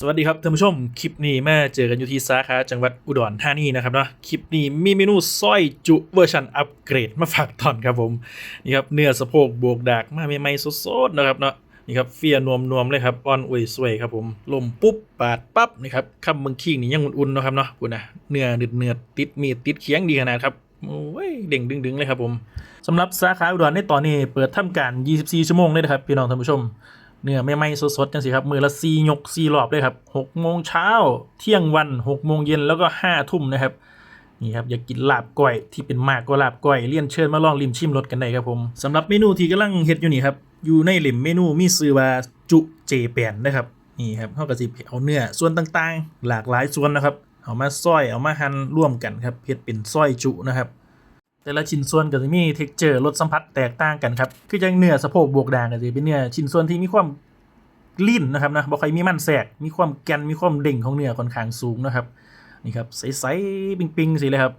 สวัสดีครับท่านผู้ชม คลิปนี้มาเจอกันอยู่ที่สาขาจังหวัดอุดรธานีนะครับเนาะคลิปนี้มีเมนูสร้อยจุเวอร์ชันอัปเกรดมาฝากตอนครับผมนี่ครับเนื้อสะโพกบวกดากมาใหม่ๆสดๆนะครับเนาะนี่ครับเฟียนวมนวมๆเลยครับอ่อนอุ่ยสวยครับผมลมปุ๊บปาดปั๊บนี่ครับคำเมืองคิงนี่ยังอุ่นๆนะครับเนาะคุณนะเนื้อเนื้อติดมีดติดเคียงดีขนาดครับโอ้ยเด่งดึงๆเลยครับผมสำหรับสาขาอุดรในตอนนี้เปิดทำการ 24 ชั่วโมงเลยนะครับพี่น้องท่านผู้ชม เนื้อไม่ไหม้สดๆจังสิครับ มือละซียกซีรอบเลยครับหกโมงเช้าเที่ยงวันหกโมงเย็นแล้วก็ห้าทุ่มนะครับนี่ครับอยากกินลาบก้อยที่เป็นมากก็ลาบก้อยเลี่ยนเชิญมาลองริมชิมรสกันได้ครับผมสำหรับเมนูที่กำลังเฮ็ดอยู่นี่ครับอยู่ในหลิมเมนูมีชื่อว่าจุเจแปนนะครับนี่ครับเฮาก็สิเอาเนื้อส่วนต่างๆ หลากหลายส่วนนะครับเอามาซอยเอามาหั่นร่วมกันครับเฮ็ดเป็นซอยจุนะครับ แต่ละชิ้นส่วนก็จะมีเท็กเจอร์รสสัมผัสแตกต่างกันครับ คือจางเนื้อสะโพกบวกด่างก็จะเป็นเนื้อชิ้นส่วนที่มีความลิ่นนะครับนะบ่ค่อยมีมันแสกมีความแกนมีความเด่งของเนื้อค่อนข้างสูงนะครับนี่ครับใสๆปิงๆสิเลยครับ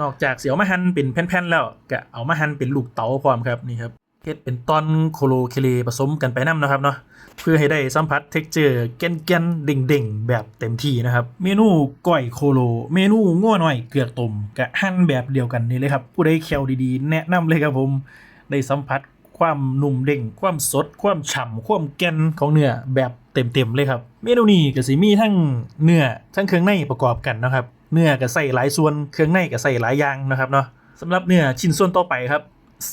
นอกจากเสียวมาหันเป็นแผ่นๆแล้วก็เอามาหันเป็นลูกเต๋าพร้อมครับนี่ครับ เฮ็ดเป็นตอนโคโลเคเลผสมกันไปนํนะครับเนาะเพื่อให้ได้สัมผัสเท็กเจอร์แก่นๆเด้งๆ แบบเต็มที่นะครับ เมนูก้อยโคโล เมนูง่วหน่อยเกลือกตมกะหั่นแบบเดียวกันนี่เลยครับ ผู้ใดแควดีๆ แนะนำเลยครับผมได้สัมผัสความนุ่มเด้งความสด ความฉ่ำความแก่นของเนื้อแบบเต็มๆเลยครับ เมนูนี้ก็สิมีทั้งเนื้อทั้งเครื่องในประกอบกันนะครับ เนื้อก็ใส่หลายส่วนเครื่องในก็ใส่หลายอย่างนะครับเนาะสำหรับเนื้อชิ้นส่วนต่อไปครับ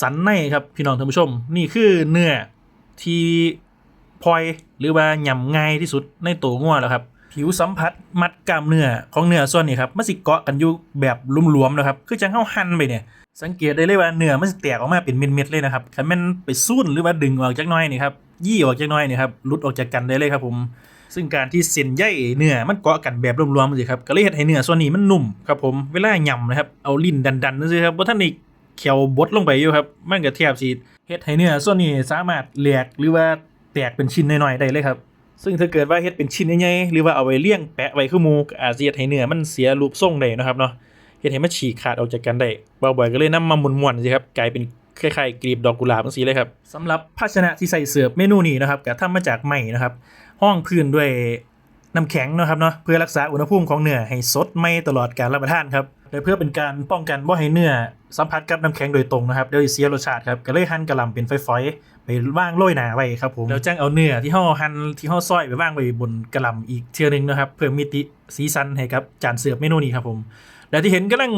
สันในครับพี่น้องท่านผู้ชม นี่คือเนื้อที่พลอยหรือว่าหย่ำง่ายที่สุดในตัวงัวแล้วครับ ผิวสัมผัสมัดกล้ามเนื้อของเนื้อส่วนนี้ครับมันสิเกาะกันอยู่แบบหลวมๆนะครับคือจังเข้าหั่นไปเนี่ย สังเกตได้เลยว่าเนื้อมันสิแตกออกมาเป็นเม็ดๆเลยนะครับคันแมันไปสู้นหรือว่าดึงออกจากหน้อยนี่ครับยี่ออกจากหน้อยนี่ครับหลุดออกจากกันได้เลยครับผมซึ่งการที่เส้นใยเนื้อมันเกาะกันแบบรวมๆสิครับก็เลยเฮ็ดให้เนื้อส่วนนี้มันนุ่มครับผมเวลาหย่ำนะครับเอาลิ้นดันๆนั่นสิครับบ่ทันได้ เคี่ยวบดลงไปอยู่ครับ มันก็แทบสิเฮ็ดให้เนื้อส่วนนี้สามารถแหลกหรือว่าแตกเป็นชิ้นน้อยๆได้เลยครับ ซึ่งถ้าเกิดว่าเฮ็ดเป็นชิ้นใหญ่ๆหรือว่าเอาไว้เลี้ยงแปะไว้คือมูกอาจจะเฮ็ดให้เนื้อมันเสียรูปทรงได้นะครับเนาะเฮ็ดให้มันฉีกขาดออกจากกันได้บ่าวบ่อยก็เลยนำมาม้วนๆสิครับกลายเป็นคล้ายๆกลีบดอกกุหลาบจังซี่เลยครับสำหรับภาชนะที่ใส่เสิร์ฟเมนูนี้นะครับก็ทำมาจากไม้นะครับ ห้องพื้นด้วยน้ำแข็งนะครับเนาะเพื่อรักษาอุณหภูมิของเนื้อให้สดไม่ตลอดการรับประทานครับ และเพื่อเป็นการป้องกันบ่ให้เนื้อสัมผัสกับน้ำแข็งโดยตรงนะครับเดี๋ยวสิเสียรสชาติครับก็เลยหั่นกระลำเป็นฝอยๆไปว่างโรยหนาไว้ครับผมแล้วจังเอาเนื้อที่ห่อหั่นที่ห่อซอยไปว่างไว้บนกระลำอีกเทื่อหนึงนะครับ เพิ่มมิติสีสันให้กับจานเสิร์ฟเมนูนี้ครับผมและที่เห็นกำลัง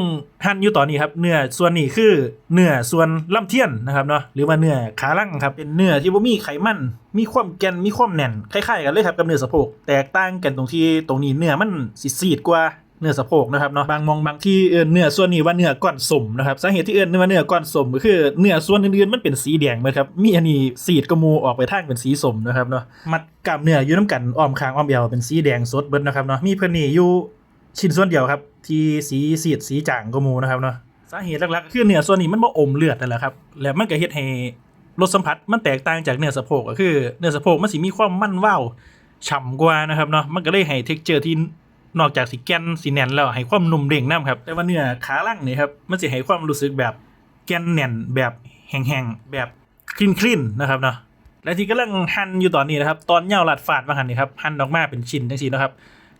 หั่นอยู่ตอนนี้ครับเนื้อส่วนนี้คือเนื้อส่วนลำเทียนนะครับเนาะหรือว่าเนื้อขาล่างครับเป็นเนื้อที่บ่มีไขมัน มีความแกนมีความแน่นคล้ายๆกันเลยครับกับเนื้อสะโพกแตกต่างกันตรงที่ตรงนี้เนื้อมันสีดกว่า เนื้อสะโพกนะครับเนาะบางมองบางที่เอิ้นเนื้อส่วนนี้ว่าเนื้อก้อนสมนะครับสาเหตุที่เอิ้นว่าเนื้อก้อนสมก็คือเนื้อส่วนอื่นๆมันเป็นสีแดงเหมือนครับมีอันนี้ซีดกระมูออกไปทางเป็นสีสมนะครับเนาะมัดกล้ามเนื้ออยู่น้ำกันอ้อมคางอ้อมเอวเป็นสีแดงสดเบิดนะครับเนาะมีเพิ่นนี่อยู่ชิ้นส่วนเดียวครับ ที่สีสีดสีจางก็มูนะครับเนาะสาเหตุหลักๆคือเนื้อส่วนนี้มันบ่อมเลือดนั่นแหละครับแล้วมันก็เฮ็ดให้รสสัมผัสมันแตกต่างจากเนื้อสะโพกก็คือเนื้อสะโพกมันสิมีความมันว่าวฉ่ำกว่านะครับเนาะมันก็เลยให้ texture ที่ นอกจากสีแกนสีแน่นแล้วให้ความนุ่มเด้งน้ำครับ แต่ว่าเนื้อขาล่างนี่ครับมันสิให้ความรู้สึกแบบแกนแน่นแบบแห้งๆแบบคลีนๆนะครับเนาะและที่กำลังหั่นอยู่ตอนนี้นะครับ ตอนเหย้าลัดฟาดมาหั่นนี่ครับหั่นออกมาเป็นชิ้นจังซี่นะครับ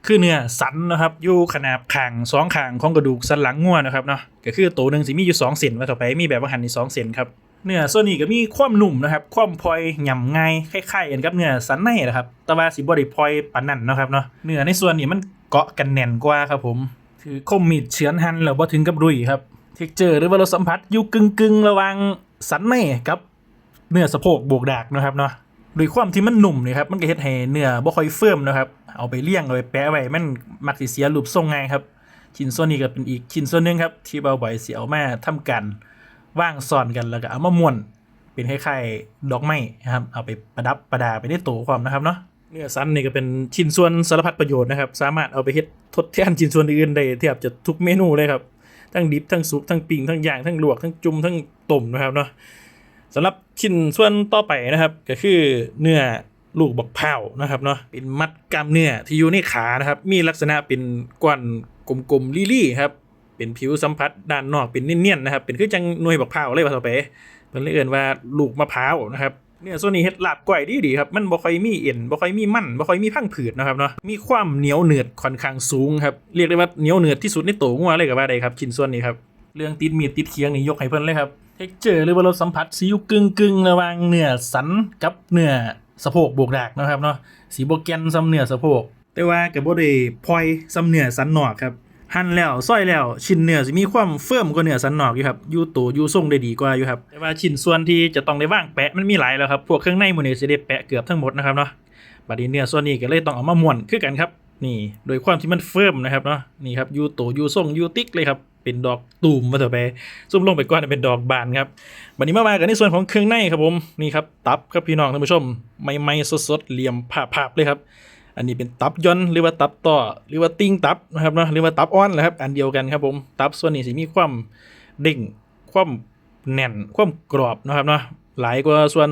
คือเนื้อสันนะครับอยู่ขนาบขางสองขางของกระดูกสันหลังงัวนะครับเนาะก็คือตัวหนึ่งสิมีอยู่สองเซนว่าต่อไปมีแบบว่าหันนี่สองเซนครับ เนื้อส่วนนี้ก็มีความนุ่มนะครับ ความพลอยหย่ำง่ายคล้ายๆกันกับเนื้อสันในนะครับ แต่ว่าสิบ่ได้พลอยปานนันนะครับเนาะเนื้อในส่วนนี้มันเกาะกันแน่นกว่าครับผม คือคมมีดเฉือนหันแล้วบ่ถึงกับรุยครับเท็กเจอร์หรือว่ารสสัมผัสอยู่กึ่งๆระว่างสันในกับเนื้อสะโพกบวกดากนะครับเนาะโดยความที่มันหนุ่มนี่ครับมันก็เฮ็ดให้เนื้อบ่ค่อยเฟิร์มนะครับ เอาไปเลี้ยงเอาไปแปะไว้มันมักสิเสียรูปทรงง่ายครับชิ้นส่วนนี้ก็เป็นอีกชิ้นส่วนหนึงครับที่เบาบ่อยสิเอามาทำการ ว่างซ้อนกันแล้วก็เอามาม้วนเป็นคล้ายๆดอกไม้นะครับ เอาไปประดับประดาไปในตัวความนะครับเนาะเนื้อสันนี่ก็เป็นชิ้นส่วนสารพัดประโยชน์นะครับ สามารถเอาไปเฮ็ดทดแทนชิ้นส่วนอื่นได้แทบจะทุกเมนูเลยครับทั้งดิบทั้งสุกทั้งปิ้งทั้งย่างทั้งลวกทั้งจุ่มทั้งต้มนะครับเนาะสำหรับชิ้นส่วนต่อไปนะครับก็คือเนื้อลูกบักเผานะครับเนาะเป็นมัดกล้ามเนื้อที่อยู่ในขานะครับ มีลักษณะเป็นก้อนกลมๆลี่ๆครับ เป็นผิวสัมผัสด้านนอกเป็นเนียนๆนะครับเป็นคือจังหน่วยบักเผาวเลยว่าต่อไปมันเลยเอ่นว่าลูกมะพร้าวนะครับเนี่ยส่วนนี้เฮ็ดลาบก้อยดีดีๆครับ มันบ่ค่อยมีเอ็นบ่ค่อยมีมันบ่ค่อยมีพังผืดนะครับเนาะมีความเหนียวเหนืดค่อนข้างสูงครับเรียกได้ว่าเหนียวเหนืดที่สุดในโตงัวเลยก็ว่าได้ครับชิ้นส่วนนี้ครับเรื่องติดมีดติดเคียงนี่ยกให้เพิ่นเลยครับเท็กเจอร์หรือว่ารสสัมผัสสีอยู่กึ่งกึ่งๆระหว่างเนื้อสันกับเนื้อสะโพกบวกดากนะครับเนาะสีโบแกนซ้ำเนื้อสะโพก แต่ว่าก็บ่ได้พลอยซ้ำเนื้อสันนอกครับ หั่นแล้วซอยแล้วชิ้นเนื้อสิมีความเฟิ่มกว่าเนื้อสันนอกอยู่ครับอยู่ตัวอยู่ทรงได้ดีกว่าอยู่ครับแต่ว่าชิ้นส่วนที่จะต้องได้ว่างแปะมันมีหลายแล้วครับพวกเครื่องในมื้นี้สิได้แปะเกือบทั้งหมดนะครับเนาะบัดนี้เนื้อส่วนนี้ก็เลยต้องเอามาม้วนคือกันครับนี่โดยความที่มันเฟิ่มนะครับเนาะนี่ครับอยู่ตัวอยู่ทรงอยู่ติ๊กเลยครับเป็นดอกตูมมาต่อไปซุ่มลงไปก่อนเป็นดอกบานครับบัดนี้มาว่ากันในส่วนของเครื่องในครับผมนี่ครับตับครับพี่น้องท่านผู้ชมใหม่ๆสดๆเหลี่ยมภาๆเลยครับ อันนี้เป็นตับย่อนหรือว่าตับต่อหรือว่าติ้งตับนะครับเนาะหรือว่าตับอ่อนแหละครับ อันเดียวกันครับผมตับส่วนนี้สิมีความเด้งความแน่นความกรอบนะครับเนาะหลายกว่าส่วน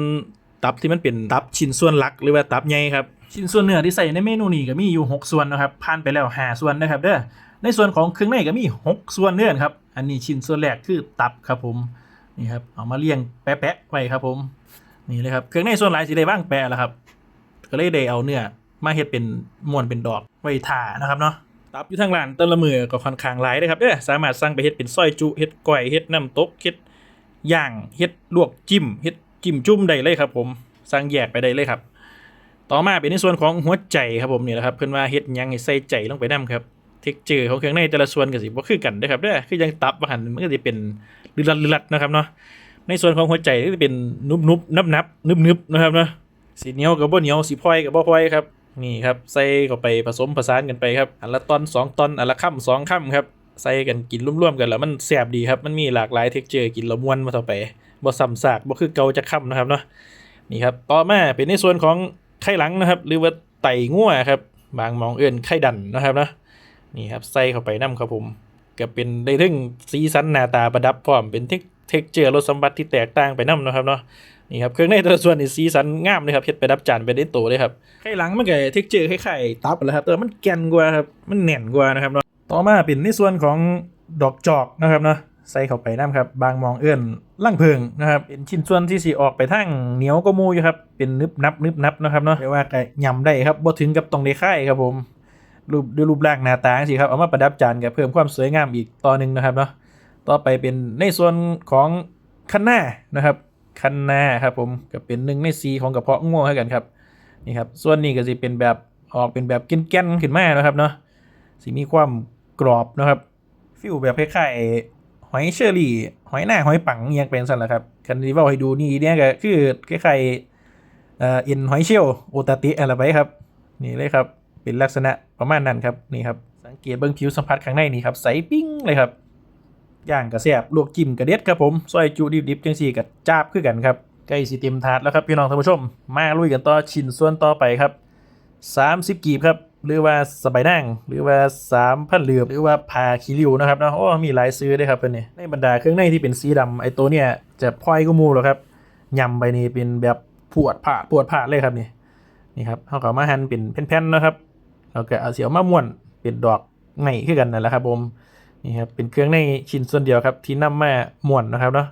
ตับที่มันเป็นตับชิ้นส่วนหลักหรือว่าตับใหญ่ครับชิ้นส่วนเนื้อที่ใส่ในเมนูนี้ก็มีอยู่ 6 ส่วนนะครับผ่านไปแล้ว5ส่วนนะครับเด้อในส่วนของเครื่องในก็มี 6 ส่วนเนื้อครับ อันนี้ชิ้นส่วนแรกคือตับครับผมนี่ครับเอามาเรียงแปะๆไว้ครับผมนี่เลยครับเครื่องในส่วนหลายสิได้ว่างแปะแล้วครับ ก็เลยได้เอาเนื้อ มาเฮ็ดเป็นมวนเป็นดอกไว้ถ่านะครับเนาะตับอยู่ทางร้านต้นละมือก็ค่อนข้างหลายเลยครับเด้อสามารถสั่งไปเฮ็ดเป็นซอยจุเฮ็ดก้อยเฮ็ดน้ำตกเฮ็ดย่างเฮ็ดลวกจิ้มเฮ็ดจิ้มจุ่มได้เลยครับ ผมสั่งแยกไปได้เลยครับ ต่อมาเป็นในส่วนของหัวใจครับผมนี่แหละครับเพิ่นว่าเฮ็ดยังให้ใส่ใจลงไปนํครับเท็กเจอร์ของเครื่องในแต่ละส่วนก็สิบ่คือกันเด้ครับเด้อคือยังตับหันมันก็สิเป็นลืลัดลืลัดนะครับเนาะในส่วนของหัวใจก็จะเป็นนุบๆนับๆนึบๆนะครับเนาะสีเหนียวกับบ่เหนียวสีพลอยกับบ่พลอยครับ นี่ครับใส่เข้าไปผสมผสานกันไปครับอันละตอนสองตอนอันละค่ำสองค่ำครับใส่กันกินร่วมๆกันแล้วมันแซบดีครับมันมีหลากหลายเท็กเจอร์กินละม่วนมาต่อไปบ่ซ้ำซากบ่คือเกาจะค่ำนะครับเนาะนี่ครับต่อมาเป็นในส่วนของไข่หลังนะครับ หรือว่าไตงัวครับ บางมองเอื่นไข่ดันนะครับเนาะนี่ครับใส่เข้าไปนํครับผมก็เป็นได้ถึงสีสันหน้าตาประดับพร้อมเป็นเท็ เท็กเจอร์รสสัมผัสที่แตกต่างไปนํนะครับเนาะนี่ครับเครื่องในแต่ละส่วนนี่สีสันงามเลยครับเฮ็ดไปรับจานไปได้โตเลยครับไข่หลังมันก็เท็กเจอร์คล้ายๆตับแหละครับแต่มันแก่นกว่าครับมันแน่นกว่านะครับเนาะต่อมาเป็นในส่วนของดอกจอกนะครับเนาะใส่เข้าไปน้ำครับ บางมองเอื้อนล่างเพิงนะครับเป็นชิ้นส่วนที่สีออกไปทางเหนียวก็มูอยู่ครับเป็นนึบนับนึบนับนะครับเนาะเรียกว่าก็ยำได้ครับบ่ถึงกับต้องได้ค่ายครับผมรูปด้วยรูปร่างหน้าตาสิครับเอามาประดับจานก็เพิ่มความสวยงามอีกต่อหนึ่งนะครับเนาะ ต่อไปเป็นในส่วนของคันหน้านะครับคันนาครับผมก็เป็นหนึ่งในสีของกระเพาะง่วงให้กันครับนี่ครับส่วนนี้ก็จะเป็นแบบออกเป็นแบบกินแก่นๆขึ้นมานะครับเนาะสีมีความกรอบนะครับฟิลแบบคล้ายๆหอยเชอรี่หอยหน้าหอยปังยังเป็นสันแหละครับคันที่เว่าให้ดูนี่เนี่ยก็คือคล้ายๆเอ่อเอ็นหอยเชลโอตาติอะไรไปครับนี่เลยครับเป็นลักษณะประมาณนั้นครับนี่ครับสังเกตเบื้องผิวสัมผัสข้างในนี่ครับใสปิ้งเลยครับ ย่างกระแซบลวกจิ้มกระเด็ดครับผมซอยจุดิบๆจังสี่กับจาบคือกันครับใกล้สิเต็มถาดแล้วครับพี่น้องท่านผู้ชม มาลุยกันต่อชิ้นส่วนต่อไปครับ30กีบครับหรือว่าสบายนั่งหรือว่า3พันเหลือบหรือว่าพาคิริวนะครับเนาะโอ้มีหลายซื้อด้วยครับเพื่อนนี่ในบรรดาเครื่องในที่เป็นสีดำไอ้ตัวเนี่ยจะพลอยก็มูแล้วครับยำไปนี่เป็นแบบปวดผ่าดปวดผ่าดเลยครับนี่นี่ครับเขาก็มาหั่นเป็นแผ่นๆนะครับแล้วก็เอาเสียวมาม้วนเป็นดอกไงขึ้นกันนั่นแหละครับผม นี่ครับเป็นเครื่องในชิ้นส่วนเดียวครับ ที่นำมาม้วนนะครับเนาะ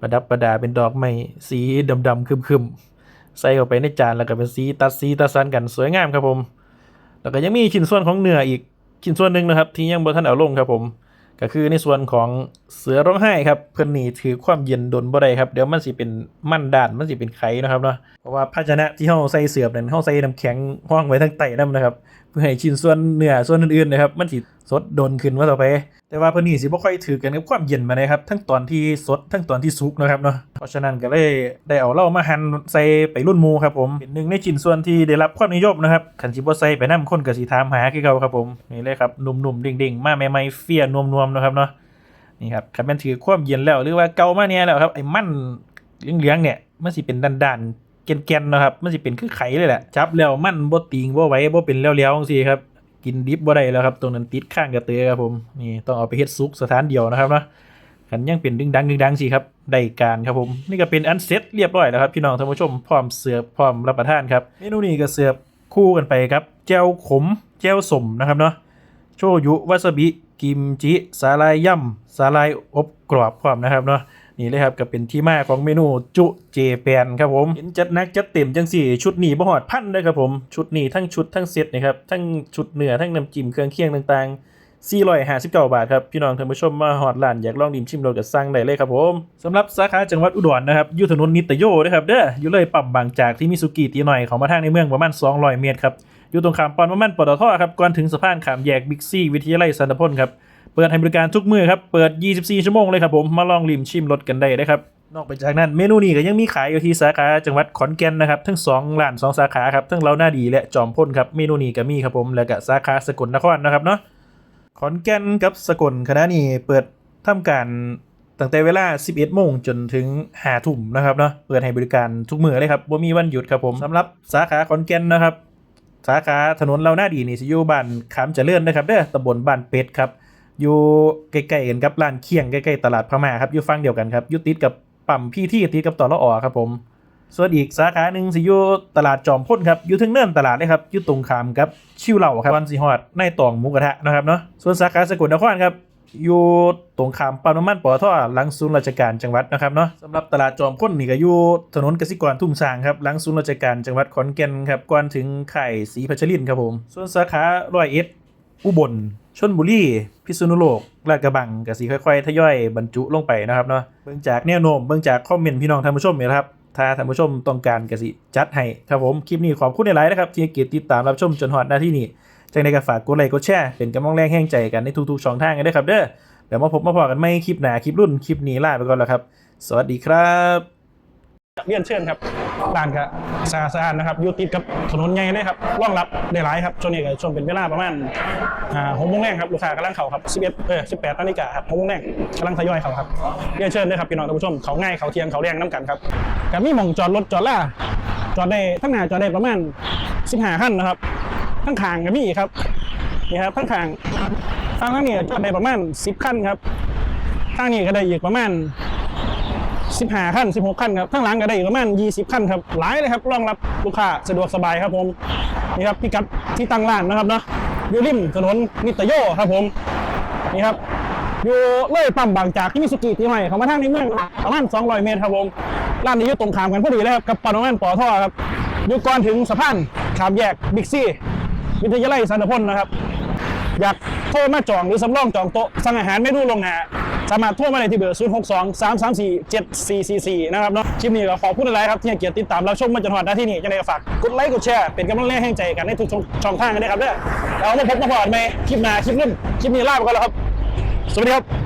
ประดับประดาเป็นดอกไม้สีดำๆคึมๆ ใส่เข้าไปในจานแล้วก็เป็นสีตัดสีตัดสันกันสวยงามครับผม แล้วก็ยังมีชิ้นส่วนของเนื้ออีกชิ้นส่วนหนึ่งนะครับ ที่ยังบ่ทันเอาลงครับผม ก็คือในส่วนของเสือร้องไห้ครับเพิ่อนนี่ถือความเย็นดนบ่ได้ครับเดี๋ยวมันสิเป็นมันด่านมันสิเป็นไข่นะครับเนาะเพราะว่าภาชนะที่เฮาใส่เสือบนั่นเฮาใส่น้ำแข็งห้องไว้ทั้งไตน้ำนนะครับ พื่อให้ชิ้นส่วนเนื้อส่วนอื่นๆนะครับมันสิสดดนขึ้นว่าต่อไป แต่ว่าเพิ่นนี่สิบ่ค่อยถือกันกับความเย็นมาเลยครับทั้งตอนที่สดทั้งตอนที่สุกนะครับเนาะเพราะฉะนั้นก็เลยได้เอาเหล้ามาหั่นใส่ไปรุ่นมูครับผมเป็นหนึ่งในชิ้นส่วนที่ได้รับความนิยมนะครับคันสิบ่ใส่ไปนํคนก็สิถามหาคือเก่าครับผมนี่เลยครับหนุ่มๆเด้งๆ มาใหม่ๆเฟี้ยนวมๆนะครับเนาะนี่ครับคันแม่นถือความเย็นแล้วหรือว่าเก่ามาเนี่ยแล้วครับไอ้มันเหลืองๆเนี่ยมันสิเป็นด้านๆ แกนๆนะครับ มันสิเป็นคือไข่เลยแหละจับแล้วมันบ่ติงบ่ไหวบ่เป็นแล้วๆจังซี่ครับกินดิบบ่ได้แล้วครับตรงนั้นติดข้างกระเตือครับผมนี่ต้องเอาไปเฮ็ดซุกสถานเดียวนะครับเนาะคันยังเป็นดึงดังดึงดังสิครับได้การครับผมนี่ก็เป็นอันเซ็ตเรียบร้อยแล้วครับพี่น้องท่านผู้ชมพร้อมเสิร์ฟพร้อมรับประทานครับเมนูนี้ก็เสิร์ฟคู่กันไปครับแจ่วขมแจ่วสมนะครับเนาะโชยุวาซาบิกิมจิสาลายย่ำสาลายอบกรอบพร้อมนะครับเนาะ นี่เลยครับก็เป็นที่มาของเมนูจุเจแปนครับผมเห็นจัดนักจัดเต็มจังสี่ชุดหนีบ่หอดพันเลยครับผมชุดหนีทั้งชุดทั้งเซตนะครับทั้งชุดเนื้อทั้งน้ำจิ้มเครื่องเคียงต่างๆ459 บาทครับ พี่น้องท่านผู้ชมมาหอดร้าน อยากลองดิมชิมรสกับสั่งได้เลยครับผมสำหรับสาขาจังหวัดอุดรนะครับอยู่ถนนนิตโยนะครับเด้ออยู่เลยปั๊มบางจากที่มิสุกิตีหน่อยเขามาทางในเมืองประมาณ 200 เมตรครับ อยู่ตรงขามปอนประมาณปตทครับก่อนถึงสะพานขามแยกบิ๊กซีวิทยาลัยสันตพลครับ เปิดให้บริการทุกมื้อครับ เปิด 24 ชั่วโมงเลยครับผม มาลองริมชิมรสกันได้นะครับ นอกไปจากนั้นเมนูนี้ก็ยังมีขายอยู่ที่สาขาจังหวัดขอนแก่นนะครับ ทั้ง2ร้าน 2 สาขาครับ ทั้งเราหน้าดีและจอมพ่นครับ เมนูนี้ก็มีครับผม แล้วก็สาขาสกลนครนะครับเนาะ ขอนแก่นกับสกลคณะนี้เปิดทำการตั้งแต่เวลา 11 โมงจนถึง5ทุ่มนะครับเนาะ เปิดให้บริการทุกมื้อเลยครับบ่มีวันหยุดครับผมสำหรับสาขาขอนแก่นนะครับ สาขาถนนเราหน้าดีนี่สิอยู่บ้านขามเจริญนะครับเด้อตำบลบ้านเป็ดครับ อยู่ใกล้ๆกันกับร้านเคียงใกล้ๆตลาดพม่าครับอยู่ฝั่งเดียวกันครับอยู่ติดกับปั๊มพี่ที่ติดกับต่อละออครับผมส่วนอีกสาขาหนึ่งสิอยู่ตลาดจอมพ่นครับอยู่ถึงเนินตลาดเลยครับอยู่ตรงขามกับชิวเหล่าครับวันสีฮอดในตองหมูกระทะนะครับเนาะส่วนสาขาสกลนครครับอยู่ตรงขามปั๊มน้ำมันปอท่อหลังศูนย์ราชการจังหวัดนะครับเนาะสำหรับตลาดจอมพ่นนี่ก็อยู่ถนนกสิกรทุ่งสางครับหลังศูนย์ราชการจังหวัดขอนแก่นครับก่อนถึงไข่ศรีพัชรินครับผม ส่วนสาขาร้อยเอ็ดอุบล ชนบุรีพิษณุโลกลาดกระบังกสิค่อยๆทยอยบรรจุลงไปนะครับเนาะเบิ่งจากแนวโน้มเบิ่งจากคอมเมนต์พี่น้องท่านผู้ชมเนี่ยนะครับถ้าท่านผู้ชมต้องการกสิจัดให้ครับผมคลิปนี้ขอบคุณในไลน์นะครับที่เกียรติดตามรับชมจนฮอดหน้าที่นี้จังใดก็ฝากกดไลค์กดแชร์เป็นกำลังแรงแห่งใจกันในทุกๆช่องทางกันด้วยครับเด้อเดี๋ยวมาพบมาพอกันไม่คลิปหนาคลิปรุ่นคลิปนี้ลาไปก่อนแล้วครับ สวัสดีครับ เรียนเชิญครับร้านก็สะอาดสะอาดนะครับอยู่ติดกับถนนใหญ่เลยครับรองรับได้หลายครับช่วงนี้ก็ช่วงเป็นเวลาประมาณหกโมงแรงครับลูกค้ากำลังเข้าครับ11เอ็ดเอ18นาฬิกาครับหกโมงแรงกำลังทยอยเข้าครับเรียนเชิญเลยครับพี่น้องท่านผู้ชมเขาง่ายเขาเทียงเขาแรงน้ำกันครับก็มีหม่องจอดรถจอดล่าจอดได้ทั้งหน้าจอดได้ประมาณ15คันนะครับทั้งขางก็มีครับนี่ครับทั้งขางฝั่งทางนี้จอดได้ประมาณ10คันครับทางนี้ก็ได้อีกประมาณ 15ขั้น16ขั้นครับข้างหลังก็ได้อีกประมาณ 20ขั้นครับหลายเลยครับรองรับลูกค้าสะดวกสบายครับผมนี่ครับพิกัดที่ตั้งร้านนะครับเนาะอยู่ริมถนนนิตโยครับผมนี่ครับอยู่เลยปั๊มบางจากที่มิสุกิที่ใหม่เขามาทางในเมืองประมาณ200 เมตรครับผมร้านนี้อยู่ตรงข้ามกันพอดีเลยครับกับปานมันปอท่อครับอยู่ก่อนถึงสะพานขามแยกบิ๊กซีวิทยาลัยสันตพลนะครับ อยากโทรมาจองหรือสำรองจองโต๊ะสั่งอาหารเมนูลงหนา สามารถโทรมาได้ที่เบอร์ 0 6 2 3 3 4 7 4 4 4 นะครับเนาะคลิปนี้ก็ขอพูดอะไรครับที่ให้เกียรติติดตามเราชมมาจนถึงนาที่นี่จะได้ฝากกดไลค์กดแชร์เป็นกำลังแรงแห่งใจกันในทุกช่องทางกันนะครับเด้อแล้วมาพบมาพอกันไหมคลิปหน้าคลิปรุ่นคลิปนี้ลาไปก่อนแล้วครับ สวัสดีครับ